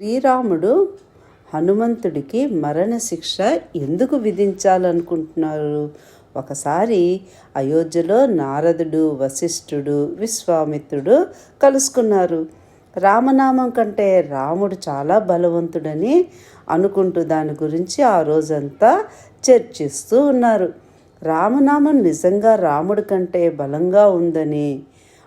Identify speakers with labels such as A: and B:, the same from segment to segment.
A: శ్రీరాముడు హనుమంతుడికి మరణశిక్ష ఎందుకు విధించాలనుకుంటున్నారు? ఒకసారి అయోధ్యలో నారదుడు వశిష్ఠుడు విశ్వామిత్రుడు కలుసుకున్నారు. రామనామం కంటే రాముడు చాలా బలవంతుడని అనుకుంటూ దాని గురించి ఆ రోజంతా చర్చిస్తూ ఉన్నారు. రామనామం నిజంగా రాముడి కంటే బలంగా ఉందని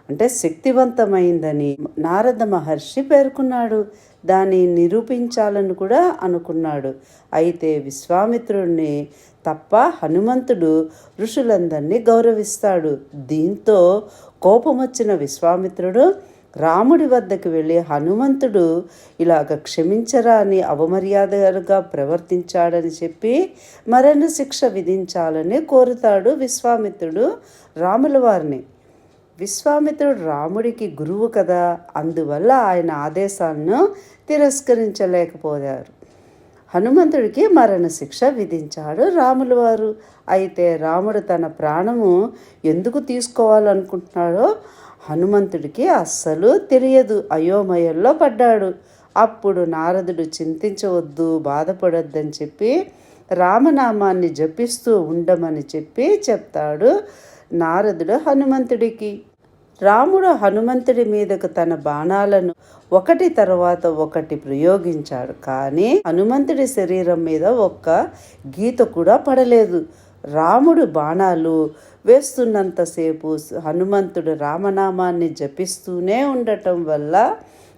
A: అంటే శక్తివంతమైందని నారద మహర్షి పేర్కొన్నాడు. దాన్ని నిరూపించాలని కూడా అనుకున్నాడు. అయితే విశ్వామిత్రుడిని తప్ప హనుమంతుడు ఋషులందరినీ గౌరవిస్తాడు. దీంతో కోపం వచ్చిన విశ్వామిత్రుడు రాముడి వద్దకు వెళ్ళి హనుమంతుడు ఇలాగ క్షమించరా అని అవమర్యాదగా ప్రవర్తించాడని చెప్పి మరణ శిక్ష విధించాలని కోరుతాడు విశ్వామిత్రుడు రాముల వారిని విశ్వామిత్రుడు రాముడికి గురువు కదా అందువల్ల ఆయన ఆదేశాలను తిరస్కరించలేకపోయారు. హనుమంతుడికి మరణశిక్ష విధించాడు రాముల వారు. అయితే రాముడు తన ప్రాణము ఎందుకు తీసుకోవాలనుకుంటున్నాడో హనుమంతుడికి అస్సలు తెలియదు. అయోమయంలో పడ్డాడు. అప్పుడు నారదుడు చింతించవద్దు బాధపడొద్దని చెప్పి రామనామాన్ని జపిస్తూ ఉండమని చెప్పి చెప్తాడు నారదుడు హనుమంతుడికి. రాముడు హనుమంతుడి మీదకు తన బాణాలను ఒకటి తర్వాత ఒకటి ప్రయోగించాడు. కానీ హనుమంతుడి శరీరం మీద ఒక్క గీత కూడా పడలేదు. రాముడు బాణాలు వేస్తున్నంతసేపు హనుమంతుడు రామనామాన్ని జపిస్తూనే ఉండటం వల్ల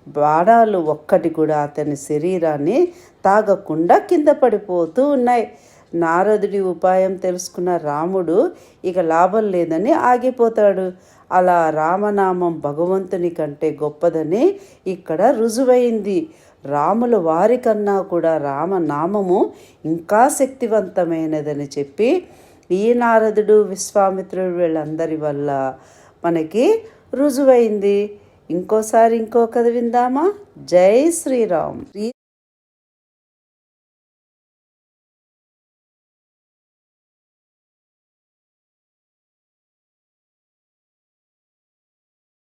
A: బాణాలు ఒక్కటి కూడా అతని శరీరాన్ని తాగకుండా కింద పడిపోతూ ఉన్నాయి. నారదుడి ఉపాయం తెలుసుకున్న రాముడు ఇక లాభం లేదని ఆగిపోతాడు. అలా రామనామం భగవంతుని కంటే గొప్పదని ఇక్కడ రుజువైంది. రాముల వారి కన్నా కూడా రామనామము ఇంకా శక్తివంతమైనదని చెప్పి ఈ నారదుడు విశ్వామిత్రుడు వీళ్ళందరి వల్ల మనకి రుజువైంది. ఇంకోసారి ఇంకో కథ విందామా? జై శ్రీరామ్. శ్రీ